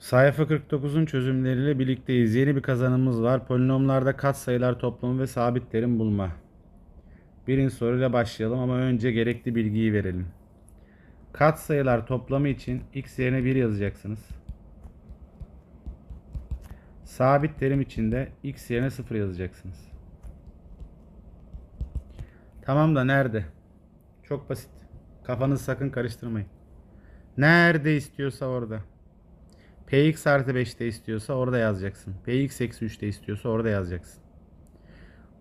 Sayfa 49'un çözümleriyle birlikteyiz. Yeni bir kazanımız var. Polinomlarda katsayılar toplamı ve sabitlerin bulma. Birinci soruyla başlayalım ama önce gerekli bilgiyi verelim. Katsayılar toplamı için x yerine 1 yazacaksınız. Sabit terim için de x yerine 0 yazacaksınız. Tamam da nerede? Çok basit. Kafanızı sakın karıştırmayın. Nerede istiyorsa orada. Px artı 5'te istiyorsa orada yazacaksın. Px eksi 3'te istiyorsa orada yazacaksın.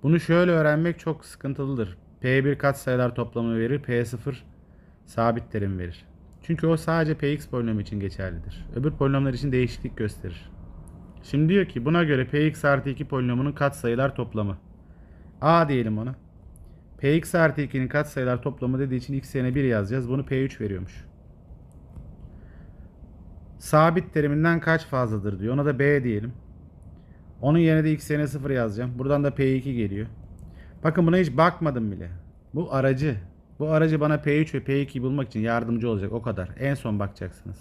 Bunu şöyle öğrenmek çok sıkıntılıdır. P1 katsayılar toplamını verir. P0 sabit terim verir. Çünkü o sadece Px polinomu için geçerlidir. Öbür polinomlar için değişiklik gösterir. Şimdi diyor ki buna göre Px artı 2 polinomunun katsayılar toplamı. A diyelim ona. Px artı 2'nin katsayılar toplamı dediği için x yerine 1 yazacağız. Bunu P3 veriyormuş. Sabit teriminden kaç fazladır diyor. Ona da B diyelim. Onun yerine de x yerine 0 yazacağım. Buradan da P2 geliyor. Bakın buna hiç bakmadım bile. Bu aracı. Bu aracı bana P3 ve P2 bulmak için yardımcı olacak. O kadar. En son bakacaksınız.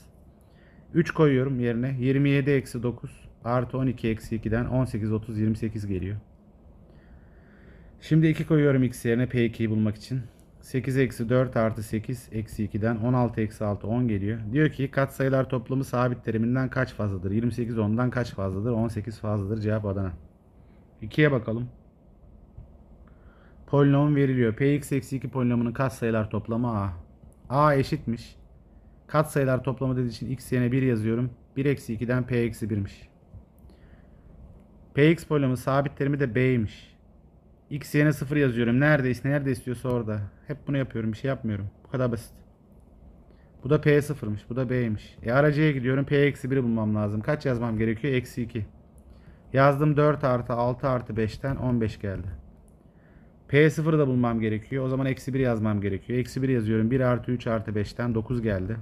3 koyuyorum yerine. 27 eksi 9 artı 12 eksi 2'den 18, 30, 28 geliyor. Şimdi 2 koyuyorum x yerine P2'yi bulmak için. 8 eksi 4 artı 8 eksi 2'den 16 eksi 6 10 geliyor. Diyor ki katsayılar toplamı sabit teriminden kaç fazladır? 28 10'dan kaç fazladır? 18 fazladır. Cevap Adana. 2'ye bakalım. Polinom veriliyor. Px eksi 2 polinomunun katsayılar toplamı a. a eşitmiş. Katsayılar toplamı dediği için x yerine 1 yazıyorum. 1 eksi 2'den p eksi 1'miş. px polinomu sabit terimi de b'ymiş. X yerine 0 yazıyorum. Neredeyse nerede istiyorsa orada. Hep bunu yapıyorum. Bir şey yapmıyorum. Bu kadar basit. Bu da P0'mış. Bu da B'ymiş. E aracıya gidiyorum. P eksi 1'i bulmam lazım. Kaç yazmam gerekiyor? Eksi 2. Yazdım 4 artı 6 artı 5'ten 15 geldi. P0'ı da bulmam gerekiyor. O zaman eksi 1 yazmam gerekiyor. Eksi 1 yazıyorum. 1 artı 3 artı 5'ten 9 geldi.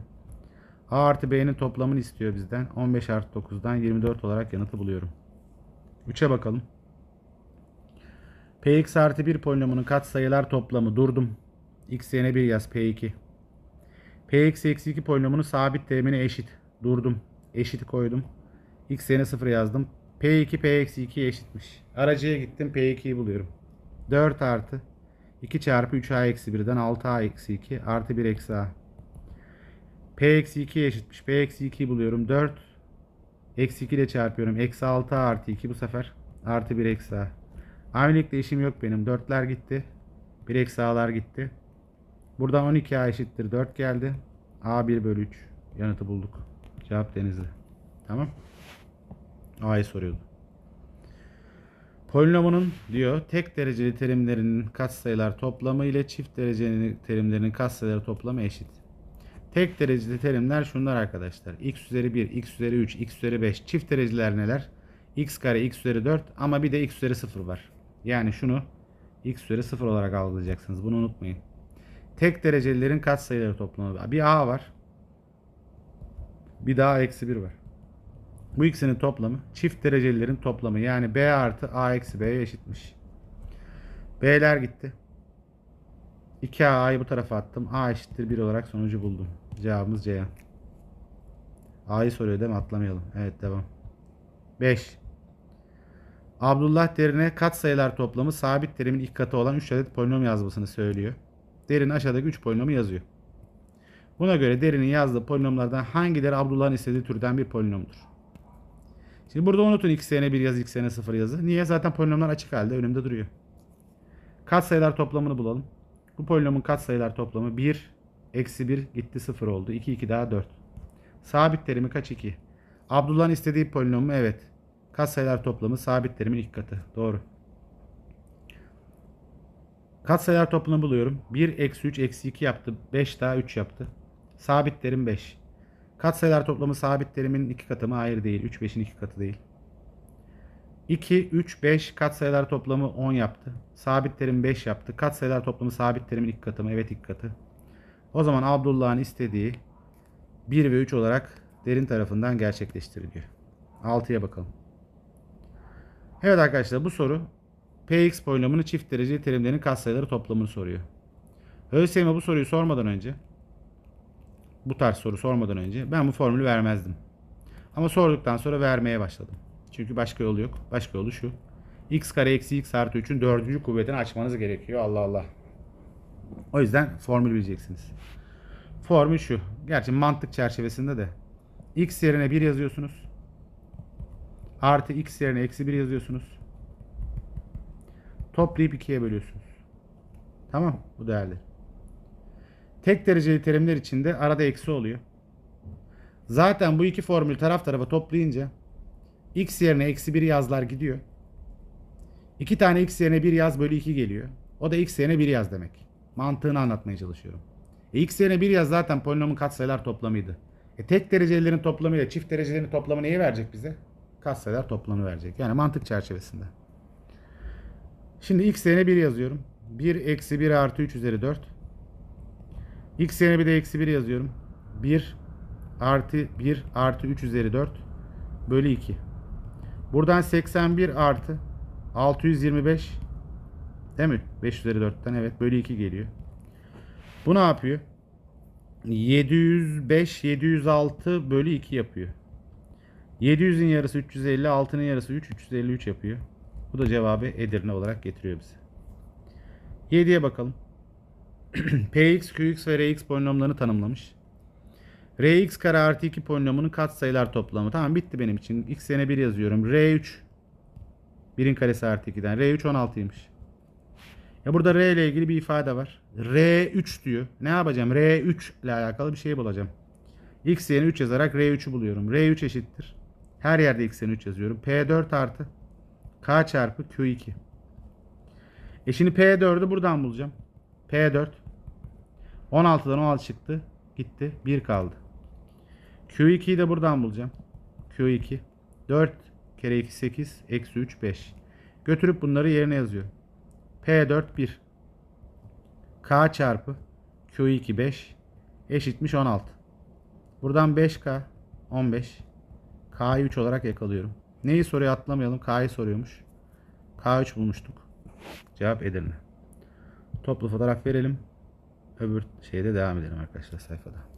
A artı B'nin toplamını istiyor bizden. 15 artı 9'dan 24 olarak yanıtı buluyorum. 3'e bakalım. Px artı 1 polinomunun katsayılar toplamı durdum. x yerine 1 yaz P2. Px eksi 2 polinomunun sabit terimine eşit. Durdum. Eşit koydum. x yerine 0 yazdım. P2 P eksi 2'ye eşitmiş. Aracıya gittim P2'yi buluyorum. 4 artı 2 çarpı 3a eksi 1'den 6a eksi 2 artı 1 eksi a. P eksi 2'ye eşitmiş. P eksi 2'yi buluyorum. 4 eksi 2 ile çarpıyorum. Eksi 6a artı 2 bu sefer. Artı 1 eksi a. Amilikle işim yok benim. Dörtler gitti. Bir eksi a'lar gitti. Buradan 12a eşittir 4 geldi. a 1 bölü 3. Yanıtı bulduk. Cevap denizli. Tamam. a'yı soruyordu. Polinomunun diyor tek dereceli terimlerinin katsayılar toplamı ile çift dereceli terimlerinin katsayıları toplamı eşit. Tek dereceli terimler şunlar arkadaşlar. x üzeri 1, x üzeri 3, x üzeri 5. Çift dereceler neler? x kare, x üzeri 4 ama bir de x üzeri 0 var. Yani şunu x üzeri 0 olarak algılayacaksınız. Bunu unutmayın. Tek derecelilerin katsayıları toplamı. Bir a var. Bir daha eksi 1 var. Bu ikisinin toplamı çift derecelilerin toplamı. Yani b artı a eksi b'ye eşitmiş. B'ler gitti. 2a'yı bu tarafa attım. a eşittir 1 olarak sonucu buldum. Cevabımız C. A'yı soruyor değil mi? Atlamayalım. Evet devam. 5. Abdullah derine katsayılar toplamı sabit terimin ilk katı olan 3 adet polinom yazmasını söylüyor. Derin aşağıdaki 3 polinomu yazıyor. Buna göre derinin yazdığı polinomlardan hangileri Abdullah'ın istediği türden bir polinomdur? Şimdi burada unutun x yerine 1 yaz, x yerine 0 yazı. Niye? Zaten polinomlar açık halde önümde duruyor. Katsayılar toplamını bulalım. Bu polinomun katsayılar toplamı 1, eksi 1 gitti 0 oldu. 2, 2 daha 4. Sabit terimi kaç 2? Abdullah'ın istediği polinomu evet. Katsayılar toplamı sabit terimin ilk katı. Doğru. Katsayılar toplamını buluyorum. 1 eksi 3 eksi 2 yaptı. 5 daha 3 yaptı. Sabit terim 5. Katsayılar toplamı sabit terimin iki katı mı? Hayır değil. 3 5'in iki katı değil. 2, 3, 5 katsayılar toplamı 10 yaptı. Sabit terim 5 yaptı. Katsayılar toplamı sabit terimin ilk katı mı? Evet ilk katı. O zaman Abdullah'ın istediği 1 ve 3 olarak derin tarafından gerçekleştiriliyor. 6'ya bakalım. Evet arkadaşlar bu soru Px polinomunu çift dereceli terimlerin katsayıları toplamını soruyor. ÖSYM bu soruyu sormadan önce bu tarz soru sormadan önce ben bu formülü vermezdim. Ama sorduktan sonra vermeye başladım. Çünkü başka yolu yok. Başka yolu şu. x kare eksi x artı 3'ün dördüncü kuvvetini açmanız gerekiyor. Allah Allah. O yüzden formül bileceksiniz. Formül şu. Gerçi mantık çerçevesinde de. x yerine 1 yazıyorsunuz. Artı x yerine eksi 1 yazıyorsunuz. Toplayıp 2'ye bölüyorsunuz. Tamam bu değerli. Tek dereceli terimler içinde arada eksi oluyor. Zaten bu iki formül taraf tarafa toplayınca x yerine eksi 1 yazlar gidiyor. 2 tane x yerine 1 yaz bölü 2 geliyor. O da x yerine 1 yaz demek. Mantığını anlatmaya çalışıyorum. E, x yerine 1 yaz zaten polinomun katsayılar toplamıydı. E, tek derecelilerin toplamıyla çift derecelerin toplamı neyi verecek bize? Katsayılar toplamı verecek. Yani mantık çerçevesinde. Şimdi x yerine 1 yazıyorum. 1 eksi 1 artı 3 üzeri 4. x yerine bir de eksi 1 yazıyorum. 1 artı 1 artı 3 üzeri 4 bölü 2. Buradan 81 artı 625 değil mi? 5 üzeri 4'ten evet bölü 2 geliyor. Bu ne yapıyor? 705 706 bölü 2 yapıyor. 700'ün yarısı 350 6'nın yarısı 3 353 yapıyor. Bu da cevabı Edirne olarak getiriyor bize. 7'ye bakalım. Px, Qx ve Rx polinomlarını tanımlamış. Rx kare artı 2 polinomunun katsayılar toplamı. Tamam bitti benim için. X yerine 1 yazıyorum. R3 1'in karesi artı 2'den. R3 16'ymış. Ya burada R ile ilgili bir ifade var. R3 diyor. Ne yapacağım? R3 ile alakalı bir şey bulacağım. X yerine 3 yazarak R3'ü buluyorum. R3 eşittir. Her yerde yerine 3 yazıyorum. P4 artı K çarpı Q2. E şimdi P4'ü buradan bulacağım. P4 16'dan 16 çıktı. Gitti. 1 kaldı. Q2'yi de buradan bulacağım. Q2 4 kere 2 8 eksi 3 5. Götürüp bunları yerine yazıyor. P4 1. K çarpı Q2 5 eşitmiş 16. Buradan 5K 15. K'yı 3 olarak yakalıyorum. Neyi soruyor atlamayalım. K'yı soruyormuş. K3 bulmuştuk. Cevap Edirne. Toplu fotoğraf verelim. Öbür şeyde devam edelim arkadaşlar sayfada.